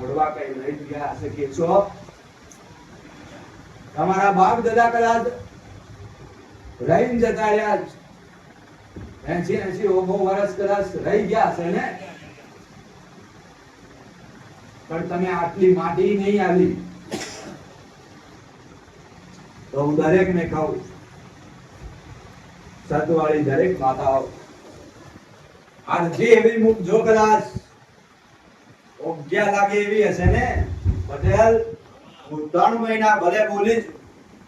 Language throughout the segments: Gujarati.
વડવા કઈ લઈ ગયા હશે છો? તમારા બાપ દાદા કદાચ રહીને જતા રહ્યા એસી એસી ઓગો વર્ષ કદાચ રહી ગયા હશે ને? પણ તમે આટલી માટી નહીં આવી. તો હું દરેક ને કહું સતવાળી દરેક માતાઓ આજે એવી મુખ જો કદાચ ઓગ્યા લાગે એવી હશે ને પટેલ હું ત્રણ મહિના ભલે બોલીશ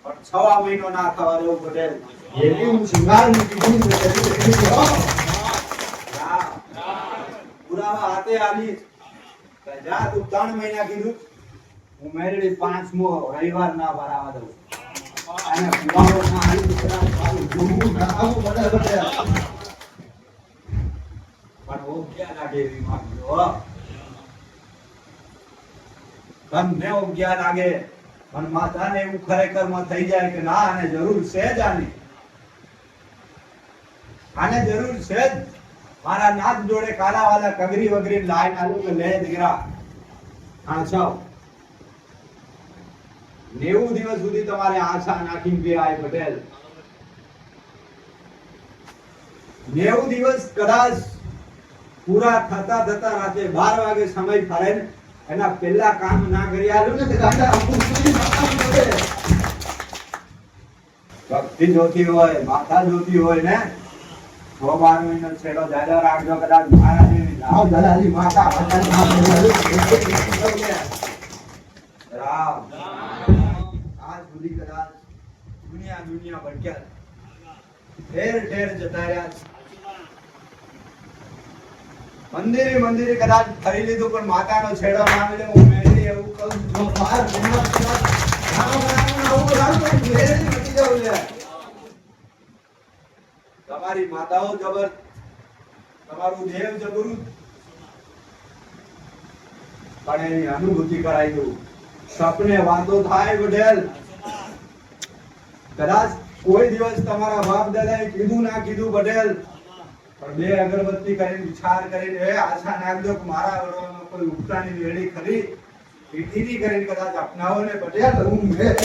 પણ છવા મહિનો ના ખાવા દઉં પટેલ એવી હું શિંગાર મૂકી. હા. પુરાવા હાથે આવીશ કે જા તું ત્રણ મહિના કીધું હું મેળવી પાંચમો રવિવાર ના ભરાવા દઉં અને પુરાવો ના આવી જોવું આવું પણ ઓગ્યા લાગે એવી માગ્યો. તમને જ્ઞાન લાગે પણ માતાને એવું ખરેખરમાં થઈ જાય કે ના, આને જરૂર છે જ આની. આને જરૂર છે જ. મારા નાથ જોડે કાલાવાલા કગરી વગરી લાઈન આલું કે લે દીકરા. આછાવ નેવું દિવસ સુધી તમારે આશા નાખી બે આય પટેલ. નેવું દિવસ કદાચ પૂરા થતા થતા રાતે બાર વાગે સમય ફરે ને એના પહેલા કામ ના કરી ને દાદા. ભક્તિ જોતી હોય માથા જોતી હોય ને છ બાર મહિનો છેડો દાદા રાખજો કદાચ મારા જેવી લાવ દાદાજી માતા રામ આજ સુધી કદાચ દુનિયા દુનિયા ભટક્યા ઠેર ઠેર જતા રહ્યા. મંદિરે મંદિરે કદાચ ફરી લીધું, પણ માતાનો છેડો ના મળે હું મેળવી એવું કહું બહાર. તમારી માતાઓ જબર, તમારું દેવ જબરું. પણ એની અનુભૂતિ કરાઈ દઉં. સપને વાંધો થાય પટેલ કદાચ કોઈ દિવસ તમારા બાપ દાદાએ કીધું ના કીધું પટેલ બે અગરબત્તી કરીને વિચાર કરીને આશા નાખજો મારા વડવાનો કોઈ ઉપતાની વેળી ખરી પીઠીની કરીને કદાચ અપનાવો ને પટેલ હું મે-.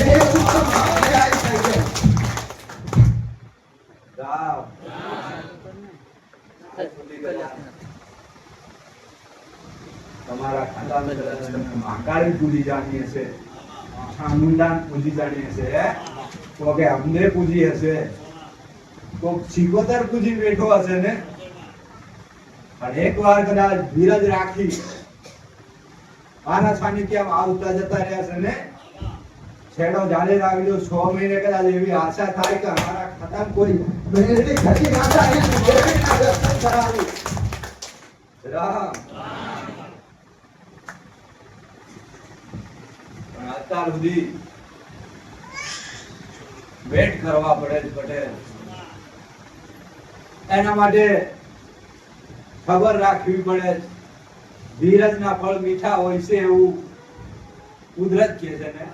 તમારા ખાતામાં મહાકાળી પૂજી જાણી હશે ચામુંડાને પૂજી જાણી હશે? તો કે પૂજી હશે તો સિકોતર પૂજી બેઠો હશે ને? પણ એકવાર કદાચ ધીરજ રાખી આના સાનિધ્યમાં આવતા જતા રહ્યા ને? છેડો જાળે રાખજો છ મહિને કદાચ એવી આશા થાય કે અમારા ખતમ કોઈ. અત્યાર સુધી વેટ કરવા પડે જ પટેલ. એના માટે ખબર રાખવી પડે. ધીરજના ફળ મીઠા હોય છે એવું કુદરત કહે છે ને.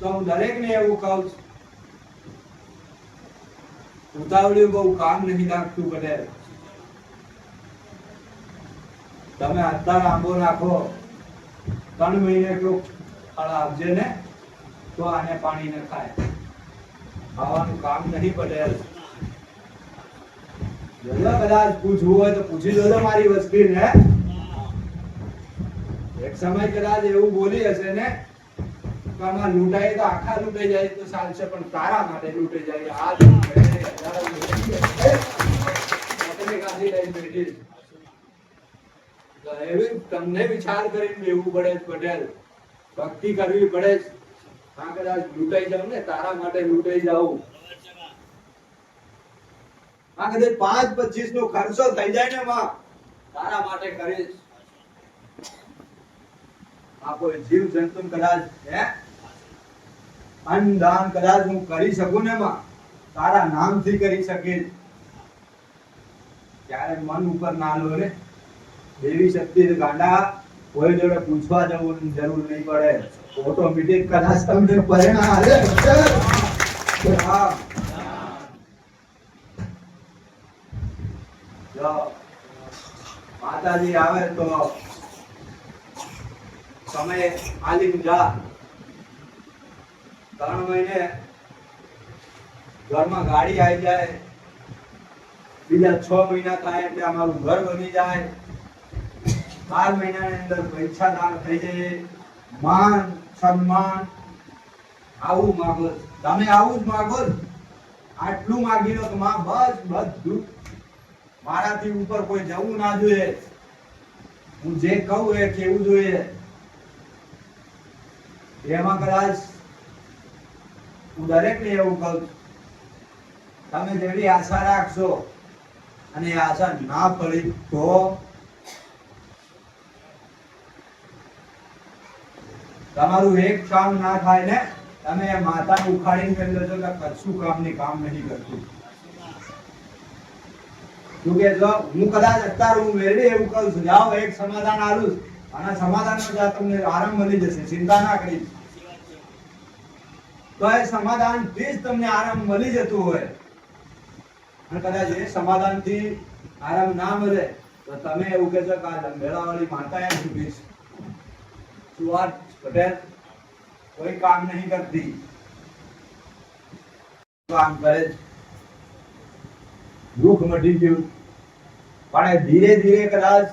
તો હું દરેકને એવું કહું છું. ઉતાવળ્યું બહુ કામ નહીં રાખતું પટેલ તમે અત્યારે આંબો રાખો ત્રણ મહિને કયો ફળ આપજે ને, તો આને પાણી ન ખાય. ખાવાનું કામ નહીં પટેલ જોજો કદાચ પૂછવું હોય તો પૂછી જોજો મારી વસ્તીને. એક સમય કદાચ એવું બોલી હશે ને, કે આમાં લૂંટાય તો આખા લૂંટાઈ જાય તો ચાલશે, પણ તારા માટે લૂંટાઈ જાય. આ તમને વિચાર કરીને લેવું પડે પટેલ. ભક્તિ કરવી પડે જ. આ કદાચ લૂંટાઈ જાવ ને, તારા માટે લૂંટાઈ જાઉં. આ કદાચ પાંચ પચીસ નો ખર્ચો થઈ જાય ને માં, તારા માટે કરીશ. આ જીવ જંતુ કદાચ, હે? અન્નદાન કદાચ હું કરી શકું ને માં, તારા નામથી કરી શકીશ. ત્યારે મન ઉપર ના લો રે. દેવી શક્તિ ગાંડા, કોઈ જોડે પૂછવા જવું જરૂર નહીં પડે. ઓટોમેટિક કદાચ તમને પરિણામ આવે હા જો માતાજી આવે તો સમય આલીને જા. ત્રણ મહિને ઘરમાં ગાડી આવી જાય. બીજા છ મહિના થાય એટલે અમારું ઘર બની જાય. બાર મહિનાની અંદર પૈસા દાન થઈ જાય માન, સન્માન, આવું માગો. તમે આવું જ માગો આટલું માગી લો તો માં બસ બધું. મારાથી ઉપર કોઈ જવું ના જોઈએ. હું જે કહું એ કેવું જોઈએ એમાં કદાચ હું દરેકને એવું કહું. તમે જેવી આશા રાખશો અને આશા ના પડી તો તમારું એક કામ ના થાય ને તમે માતા ઉખાડીને કરી દેજો કે કશું કામની કામ નહીં કરતું શું કે જો હું કદાચ અત્યારે હું વેરડી એવું કહું છું જાઓ એક સમાધાન આલું છું. અને સમાધાનમાં જા તમને આરામ મળી જશે, ચિંતા ના કરી. તો એ સમાધાનથી જ તમને આરામ મળી જતું હોય. અને કદાચ એ સમાધાનથી આરામ ના મળે, તો તમે એવું કહેશો કે આ મેળાવાળી માતા એમ ઊભી છે? પટેલ? કોઈ કામ નહીં કરતી. કામ કરે છે. દુઃખ મટી ગયું પણ ધીરે ધીરે કદાચ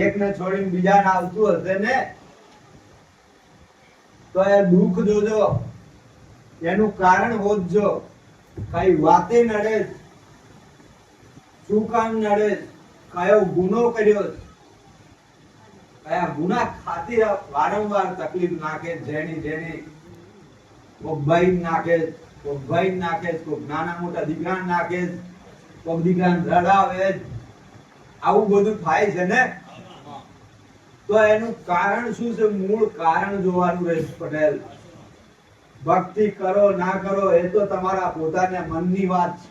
એકને છોડીને બીજાને આવતું હશે ને, તો એ દુઃખ જોજો. એનું કારણ હોજો. કઈ વાતે નડે શું કામ નડે કયો ગુનો કર્યો કયા ગુના ખાતી વારંવાર તકલીફ નાખે જેની જેની કોક ભાઈ નાખે કોક ભાઈ નાખે કોઈ નાના મોટા દીકરા નાખે કોક રડાવે આવું બધું થાય છે ને, તો એનું કારણ શું છે? મૂળ કારણ જોવાનું રહેશે પટેલ. ભક્તિ કરો, ના કરો, એ તો તમારા પોતાના મનની વાત છે.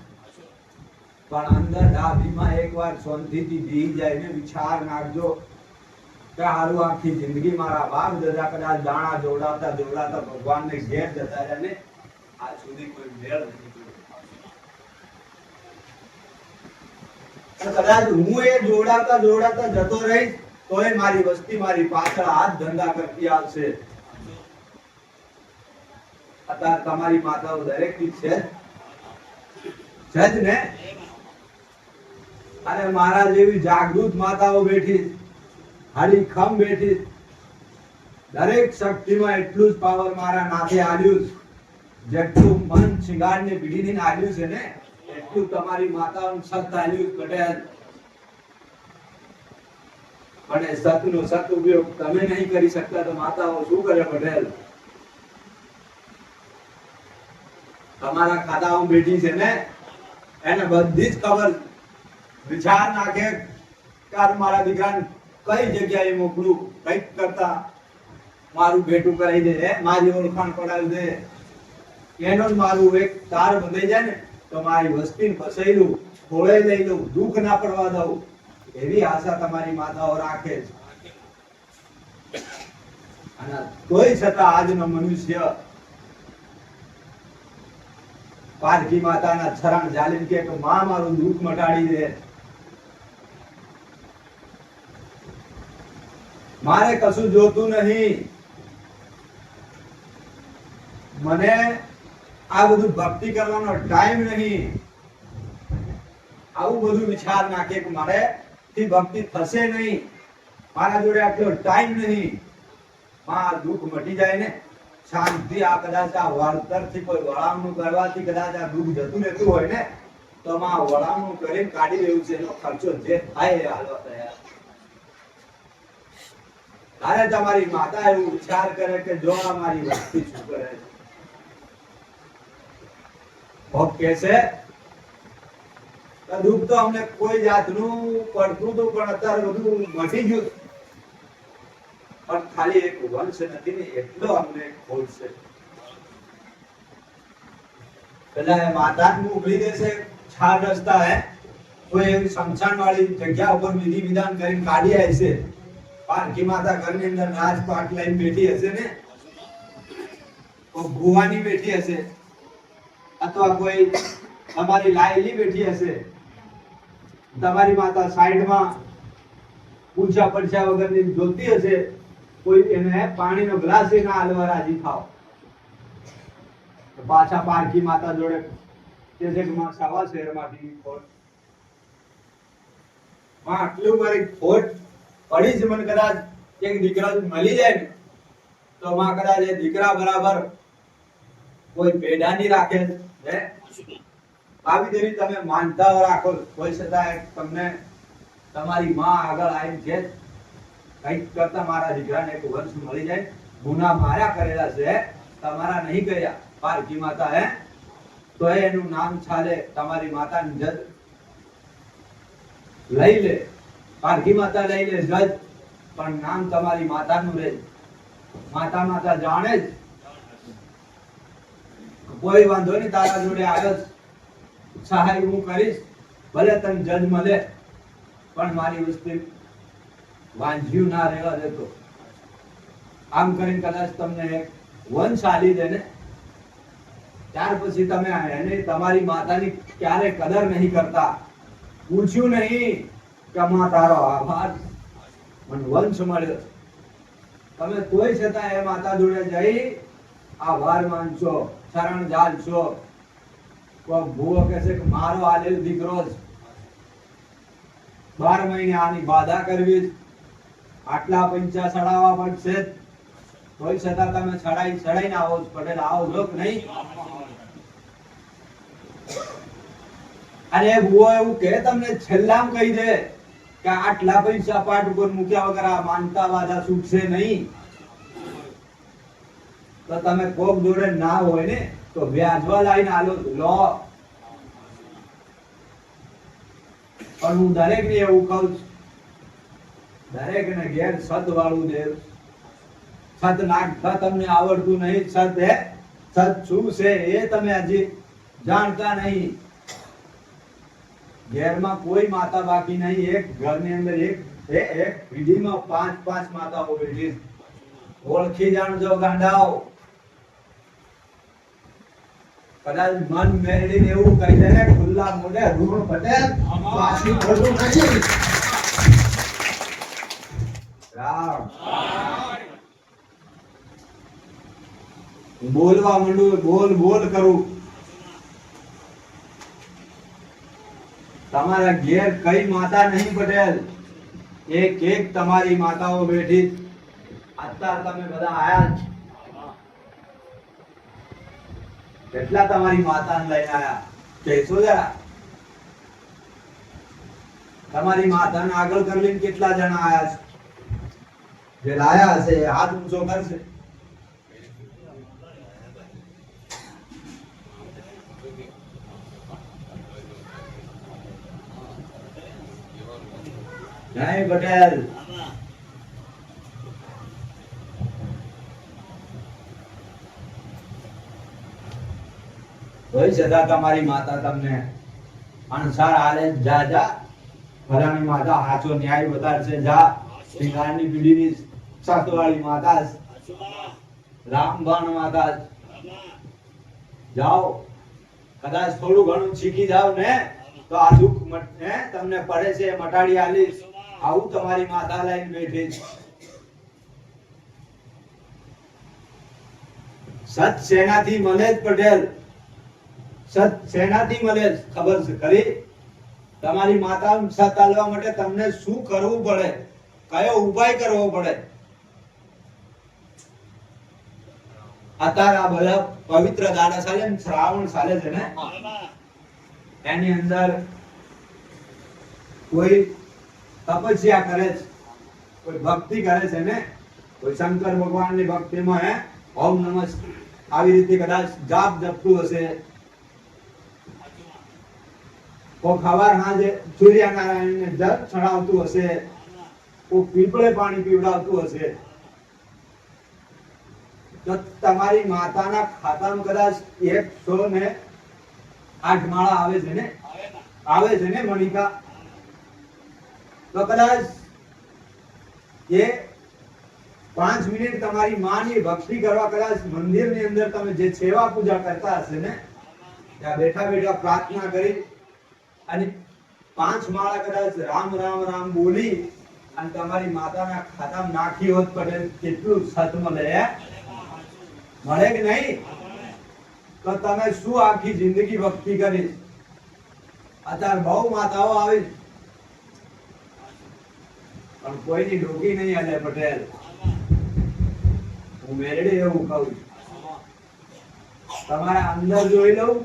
પણ અંદર ડાભીમાં એકવાર શાંતિથી બેહી જાય ને વિચાર નાખજો કે હારું આખી જિંદગી મારા બાપ દાદા કદાચ દાણા જોડાતા જોડાતા ભગવાનને ઘેર જતા રહ્યા ને, આજ સુધી કોઈ મેળ નથી. અને કદાચ હું એ જોડાતા જોડાતા જતો રહીશ તો એ મારી વસ્તી, મારી પાછળ હાથ ધંધા કરતી આવશે અત્યારે તમારી માતાઓ દરેકની છે છે જ ને અને મારા જેવી જાગૃત માતાઓ બેઠી. હાડી ખમ બેઠી, દરેક શક્તિમાં એટલું જ પાવર મારા નાથે આવ્યું. જેટલું મન શિંગારને પીડીને આવ્યું છે ને એટલું તમારી માતાનું સત છે, પટેલ સતનો સત તમે નહીં કરી શકતા તો માતાઓ શું કરે પટેલ તમારા ખાતામાં બેઠી છે ને એને બધી જ ખબર વિચાર નાખે કાર મારા દીકરાને કઈ જગ્યાએ મોકલું? કંઈક કરતા મારું ભેટું કરાવી દે મારી ઓળખાણ પડાવી દે. એનો જ મારું એક તાર બંધાઈ જાય ને. તો મારી વસ્તીને ફસાયેલું, ખોળે લઈ લઉં દુઃખ ના પડવા દઉં, એવી આશા તમારી માતાઓ રાખે છે. અને તોય છતાં આજનો મનુષ્ય પારકી માતાના છરણ જાલીમ કે, માં, મારું દુઃખ મટાડી દે. મારે કશું જોતું નહીં. મને આ બધું ભક્તિ કરવાનો ટાઈમ નહીં. આવું બધું વિચાર નાખે કે મારે થી ભક્તિ થશે નહીં. મારા જોડે આટલો ટાઈમ નહીં. માં દુઃખ મટી જાય ને, શાંતિ આ કદાચ આ વળતરથી કોઈ વળામણું કરવાથી કદાચ આ દુઃખ જતું રહેતું હોય ને, તો માં વળામણું કરીને કાઢી લેવું છે. એનો ખર્ચો જે થાય એ હાલવા તૈયાર. તારે તમારી માતા એવું વિચાર કરે કે જો મારી ભક્તિ શું કરે છે? ભોગ કે છે દુઃખ તો અમને કોઈ જાતનું પડતું હતું પણ અત્યારે બધું મટી ગયું પણ ખાલી એક વંશ નથી ને એટલો અમને છે. પેલા માતા જ દેશે ચાર રસ્તા હે કોઈ શમશાન વાળી જગ્યા ઉપર વિધિ વિધાન કરીને કાઢી આવી છે. પારકી માતા ઘરની અંદર રાજપાટ લઈને બેઠી હશે ને? ભુવાની બેઠી હશે. અથવા કોઈ તમારી લાયલી બેઠી હશે, તમારી માતા સાઈડમાં પૂછા પડછા વગરની જોતી હશે, કોઈ એને પાણીનો ગ્લાસ ના હાલવા રાજી થાવ પાછા પારકી માતા જોડે કે છે કે માં સાવા શહેરમાંથી ખોટમાં આટલું મારી ખોટ પડી છે, મને કદાચ એક દીકરા મળી જાય ને, તો માં કદાચ એ દીકરા બરાબર કોઈ ભેડા નહીં રાખે. હે? આવી દેવી તમે માનતા રાખો. કોઈ છતાં તમને તમારી માં આગળ આવી છે કંઈક કરતા મારા દીકરાને એક વંશ મળી જાય. ગુના માર્યા કરેલા છે. તમારા નહીં કર્યા. પારકી માતા, હે? તો એનું નામ ચાલે તમારી માતાની જજ લઈ લે. પારકી માતા લઈ લે જજ. પણ નામ તમારી માતાનું રહે માતા માતા જાણે જ કોઈ વાંધો નહીં, તારા જોડે આવ્યો સહાય હું કરીશ. ભલે તને જજ મળે પણ મારી વસ્તુ વાંધ્યું ના રહેવા દેતો આમ કરીને કદાચ તમને વંશ આલી દે ને. ત્યાર પછી તમે એને તમારી માતાની ક્યારે કદર નહીં કરતા. પૂછ્યું નહીં કે માં તારો આભાર. મને વંશ મળ્યો તમે તોય છતાં એ માતા જોડે જઈ આભાર માનશો. શરણ જાલશો કોઈ ભૂવો કહેશે કે મારો આલેલ દીકરો જ. બાર મહિને આની બાધા કરવી. આટલા પંચા ચડાવવા પડશે. તોય છતાં તમે ચડાઈ ચડાઈને આવો જ પટેલ, આવો જો કે નહીં? અને ભૂવો, એવું કે તમને છેલ્લામ કહી દે કે આટલા પૈસા પાઠ ઉપર મૂક્યા વગર આ માનતા વાદા છૂટશે નહીં. તો તમે કોક જોડે ના હોય ને, તો વ્યાજવા લાઈને આલો. લો. પણ હું દરેક ને એવું કહું છું દરેક ને ઘેર સત વાળું દેવ સત નાખતા તમને આવડતું નહીં સત હે સત શું છે એ તમે હજી જાણતા નહીં. ઘેરમાં કોઈ માતા બાકી નહીં, એક ઘરની અંદર એક એક પેઢીમાં પાંચ પાંચ માતાઓ બેઠી ઓળખી જાણજો ગાંડાઓ. કદાચ મન મેળવીને એવું કહી દે ખુલ્લા મોઢે ઋણ પટેલ પાછી ખોટું નથી. રામ. બોલવા માંડું, બોલ બોલ કરું. તમારા ઘેર કઈ માતા નહીં પટેલ? એક એક તમારી માતાઓ બેઠી. અત્યારે તમે બધા આયા જ. કેટલા તમારી માતાને લઈને આવ્યા કહેશો જરા. તમારી માતાને આગળ કરી લઈને કેટલા જણા આવ્યા છે? જે લાયા હશે હાથ ઊંચો કરશે. જય પટેલ. હોય છતાં તમારી માતા તમને. અણસાર આલે જા જા ભલાની માતા હાચો ન્યાય બતાડશે જા. સિંગારની પીડીની સાતવાળી માતા રામબાણ માતા જાઓ. કદાચ થોડું ઘણું શીખી જાવ ને, તો આ દુઃખ તમને પડે છે, મટાડી આલીશ. આવું તમારી માતા લઈને બેઠી સત સેનાથી મળે જ પટેલ. સત મને ખબર છે? તમારી માતા સત માટે તમને શું કરવું પડે? કયો ઉપાય કરવો પડે? અત્યારે આ બધા પવિત્ર દાડા ચાલે શ્રાવણ ચાલે છે ને? એની અંદર કોઈ તપસ્યા કરે છે, કોઈ ભક્તિ કરે છે ને? કોઈ શંકર ભગવાનની ભક્તિમાં, હે? ઓમ નમસ્કાર આવી રીતે કદાચ જાપ જપતું હશે. કોઈ ખવાર હાજે સૂર્યનારાયણને જળ ચડાવતું હશે કોઈ પીપળે પાણી પીવડાવતું હશે. તો તમારી માતાના ખાતામાં કદાચ એકસો ને આઠ માળા આવે છે ને? આવે છે ને, મણિકા? તો કદાચ એ પાંચ મિનિટ તમારી માની ભક્તિ કરવા કદાચ મંદિરની અંદર તમે જે સેવા પૂજા કરતા હશે ને, ત્યાં બેઠા બેઠા પ્રાર્થના કરી અને પાંચ માળા કદાચ રામ રામ રામ બોલી અને તમારી માતાના ખાતામાં નાખી હોત પટેલ કેટલું સત મળે? મળે કે નહીં? તો તમે શું આખી જિંદગી ભક્તિ કરી? અત્યારે બહુ માતાઓ આવી પણ કોઈની ડોકી નહીં અલે પટેલ. હું મેરડી એવું કહું. તમારા અંદર જોઈ લઉં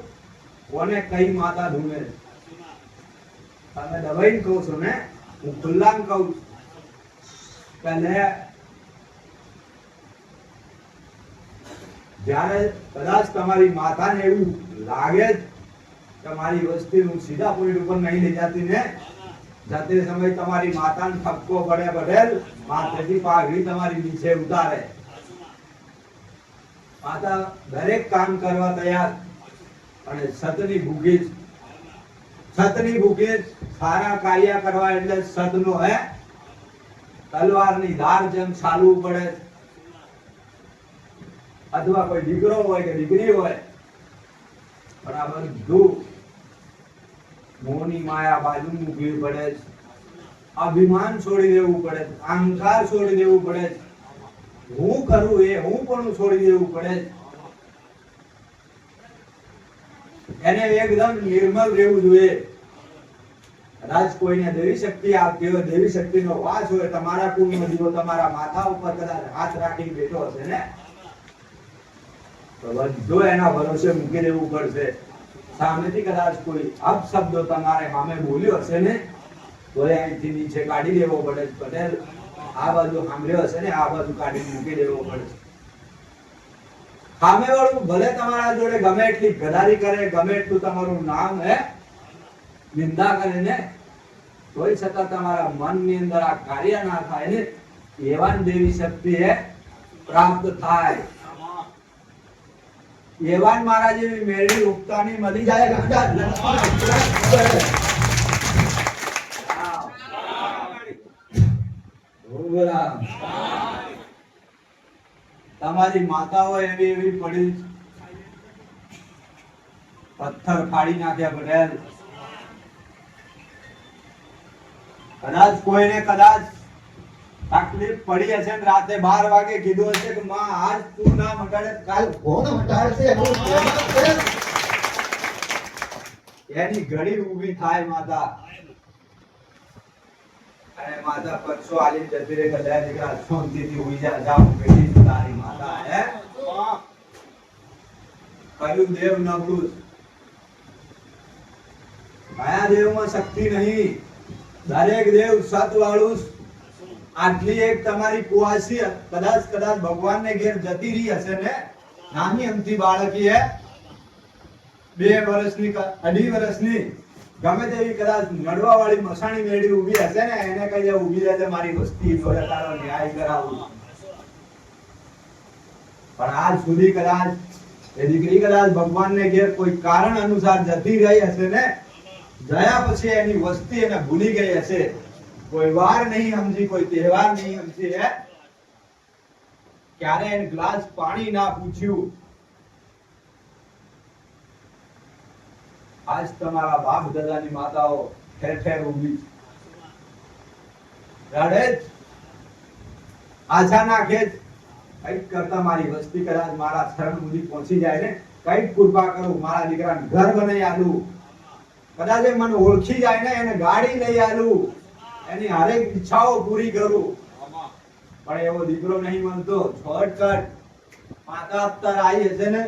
કોને કઈ માતા ધૂમે. તમે દબાઈને કહું છો ને, હું ખુલ્લામ કહું છું. કે જ્યારે કદાચ તમારી માતાને એવું લાગે જ કે મારી વસ્તી હું સીધા પોઈન્ટ ઉપર નહીં લઈ જતી ને, જતે સમય તમારી માતાને ઠપકો પડે પડેલ, માથેથી પાઘડી તમારી નીચે ઉતારે. માતા દરેક કામ કરવા તૈયાર અને સતની ભૂખી જ. ભૂખે સારા કાર્ય કરવા એટલે સદનો હે તલવારની ધાર જેમ ચાલવું પડે અથવા કોઈ દીકરો હોય કે દીકરી હોય પણ આ મોહની માયા બાજુ મૂકવી પડે છે. અભિમાન છોડી દેવું પડે. અહંકાર છોડી દેવું પડે. હું કરું એ, હું પણ છોડી દેવું પડે છે. એને એકદમ નિર્મલ રહેવું જોઈએ કદાચ કોઈને દેવી શક્તિ આપતી હોય, દેવી શક્તિનો વાસ હોય, તમારા કુળનો દીવો તમારા માથા ઉપર કદાચ હાથ રાખી બેઠો હશે ને તો બધું એના ભરોસે મૂકી દેવું પડશે સામેથી કદાચ કોઈ અપશબ્દો તમારે સામે બોલ્યો હશે ને, તો અહીંથી નીચે કાઢી દેવો પડે. પટેલ, આ બાજુ સાંભળ્યો હશે ને આ બાજુ કાઢીને મૂકી દેવો પડે છે. સામેવાળું ભલે તમારા જોડે ગમે એટલી ગદારી કરે, ગમે એટલું તમારું નામ હે, નિંદા કરે ને, તોય છતાં તમારા મનની અંદર આ કાર્ય ના થાય ને એવા દેવી શક્તિ હે, પ્રાપ્ત થાય. એવાન મારા જેવી મેરડી ઉગતાની મળી જાય. ગાંડા. તમારી માતાઓ એવી એવી પડી. પથ્થર ફાડી નાખ્યા પટેલ કદાચ કોઈને કદાચ તકલીફ પડી હશે ને રાતે બાર વાગે કીધું હશે કે માં, આજ તું ના મટાડે કાલ કોણ મટાડશે એનું ઘડી ઊભી થાય માતા. અને માતા, પરસો આલી જતી રે કદાચ દીકરા શાંતિથી ઉઈ જા જાઉં બેટી તારી માતા, હે? કયું દેવ નબળું. કયા દેવમાં શક્તિ નહીં. દરેક દેવ સત વાળું આટલી એક તમારી કુવાસી કદાચ કદાચ ભગવાનને ઘેર જતી રહી હશે ને? નાની અમથી બાળકી, હે? બે વર્ષની અઢી વર્ષની. ગમે તેવી કદાચ નડવા વાળી મસાણી મેળી ઊભી હશે ને, એને ઊભી ઊભી રહેશે મારી વસ્તી જોડે તારો ન્યાય કરાવું. પણ આજ સુધી કદાચ એ દીકરી કદાચ ભગવાનને ઘેર કોઈ કારણ અનુસાર જતી રહી હશે ને, ગયા પછી એની વસ્તી એને ભૂલી ગઈ હશે. કોઈ વાર નહીં સમજી, કોઈ તહેવાર નહીં સમજી, હે? ક્યારે એને ગ્લાસ પાણી ના પૂછ્યું? આજ તમારા બાપ દાદાની માતાઓ ઠેર ઠેર ઊભી. રડે આછા નાખે જ કંઈક કરતા મારી વસ્તી કદાચ મારા શરણ સુધી પહોંચી જાય ને, કંઈક કૃપા કરું, મારા દીકરાને ઘર બનાવી આલું કદાચ મને ઓળખી જાય ને, એને ગાડી લઈ આલું એની હરેક ઈચ્છાઓ પૂરી કરું. પણ એવો દીકરો નહીં મળતો છટકટ માતા અત્યારે આવી હશે ને,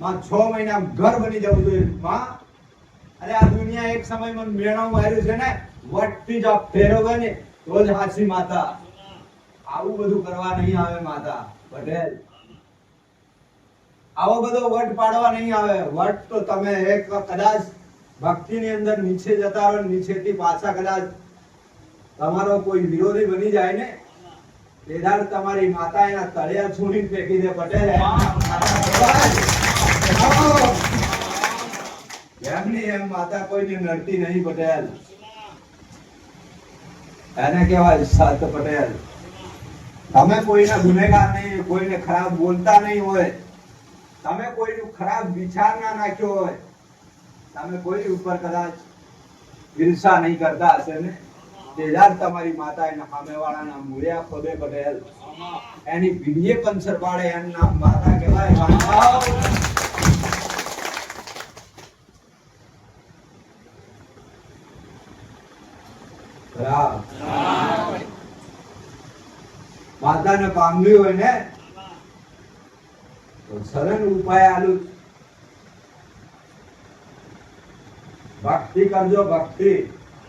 માં છ મહિના ઘર બની જવું જોઈએ. માં, અરે આ દુનિયા એક સમય મને મેળામાં માર્યું છે ને, વટથી જ ફેરો બને. તો જ હાસી માતા. આવું બધું કરવા નહીં આવે માતા. પટેલ. આવો બધો વટ પાડવા નહીં આવે. વટ તો તમે એક કદાચ ભક્તિની અંદર નીચે જતા રહો નીચેથી પાછા કદાચ તમારો કોઈ વિરોધી બની જાય ને તેદાર તમારી માતા એના તળિયા છૂડી ફેંકી દે પટેલ. એમની એમ માતા કોઈને નડતી નહીં પટેલ. એને કહેવાય સાત પટેલ. તમે કોઈને ગુનેગાર નહીં કોઈને ખરાબ બોલતા નહીં હોય, તમે કોઈનું ખરાબ વિચાર ના નાખ્યો હોય, તમે કોઈ ઉપર કદાચ હિંસા નહીં કરતા હશે ને તેજાર તમારી માતા એના સામેવાળાના મૂળ્યા ખોદે પટેલ એની ભીડીએ પંચર પાડે, એનું નામ માતા કહેવાય. બરાબર. માતાને પામવી હોય ને, તો સરળ ઉપાય આલુ. ભક્તિ કરજો ભક્તિ.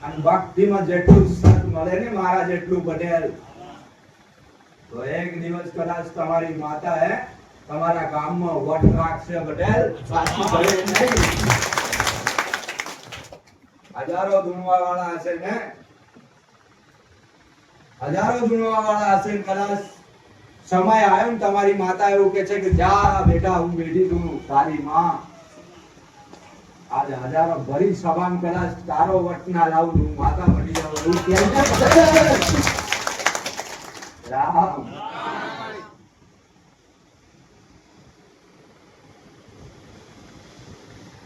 અને ભક્તિમાં જેટલું સત મળે ને મારા જેટલું બને તો એક દિવસ કદાચ તમારી માતા હે, તમારા ગામમાં વટ રાખશે પટેલ પાછી નહીં. હજારો ધૂણવા વાળા હશે ને હજારો જુણવા વાળા હશે કદાચ સમય આવ્યો ને તમારી માતા એવું કે છે કે જા બેટા, હું બેઠી છું તારી માં. આજે હજારો ભરી સભામાં કદાચ તારો વટ ના લાવું છું, માતા બની જાવ એવું કે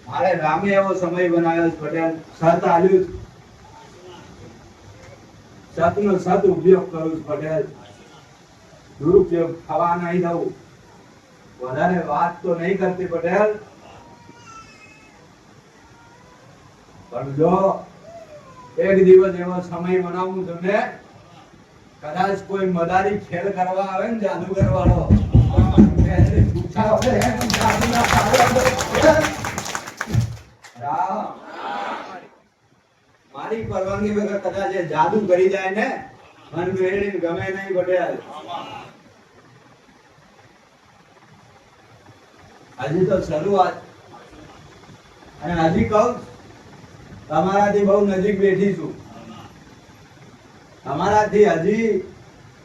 મારે રામે એવો સમય બનાવ્યો પટેલ. સત આલ્યું સતનો સત ઉપયોગ કરું પટેલ દુરુપયોગ થવા નહીં દઉં વધારે વાત તો નહીં કરતી પટેલ. પણ જો એક દિવસ એવો સમય બનાવું તમને કદાચ કોઈ મદારી ખેલ કરવા આવે ને જાદુગર વાળો રામ. મારી પરવાનગી વગર કદાચ જાદુ કરી જાય ને, મન મેળવીને ગમે નહીં બટે હજી તો શરૂઆત. અને હજી કહું, તમારાથી બહુ નજીક બેઠી છું. તમારાથી હજી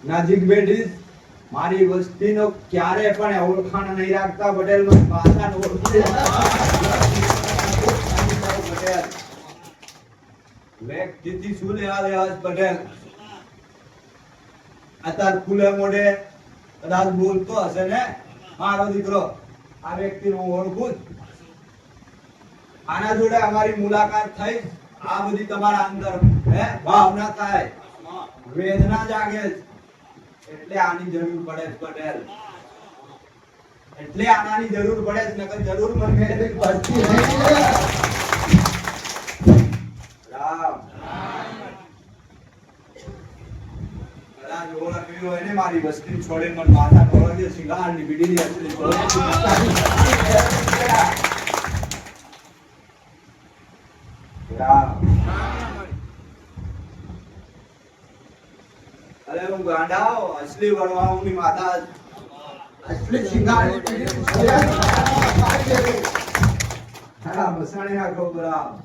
નજીક બેઠી મારી વસ્તીનો ક્યારે પણ ઓળખાણ નહીં રાખતા પટેલ મને ઓળખી પટેલ શું લેવા દેવા છે પટેલ? અત્યારે ખુલ્લે મોઢે કદાચ બોલતો હશે ને, મારો દીકરો, આ વ્યક્તિ હું ઓળખું આના જોડે અમારી મુલાકાત થઈ. આ બધી તમારા અંદર ભાવના થાય. વેદના જાગે એટલે આની જરૂર પડે પટેલ. એટલે આનાની જરૂર પડે છે, નકર જરૂર મને પડતી નહીં. રામ કદાચ એને મારી વસ્તી છોડે મને માથા ઓળખે સિંગારની બીડીની અસલી રામ. અરે હું ગાંડાઓ અસલી વડવાઓની માતા અસલી સિંગારની બીડીની છોડે. હા, મસાણી નાખો બરાબર.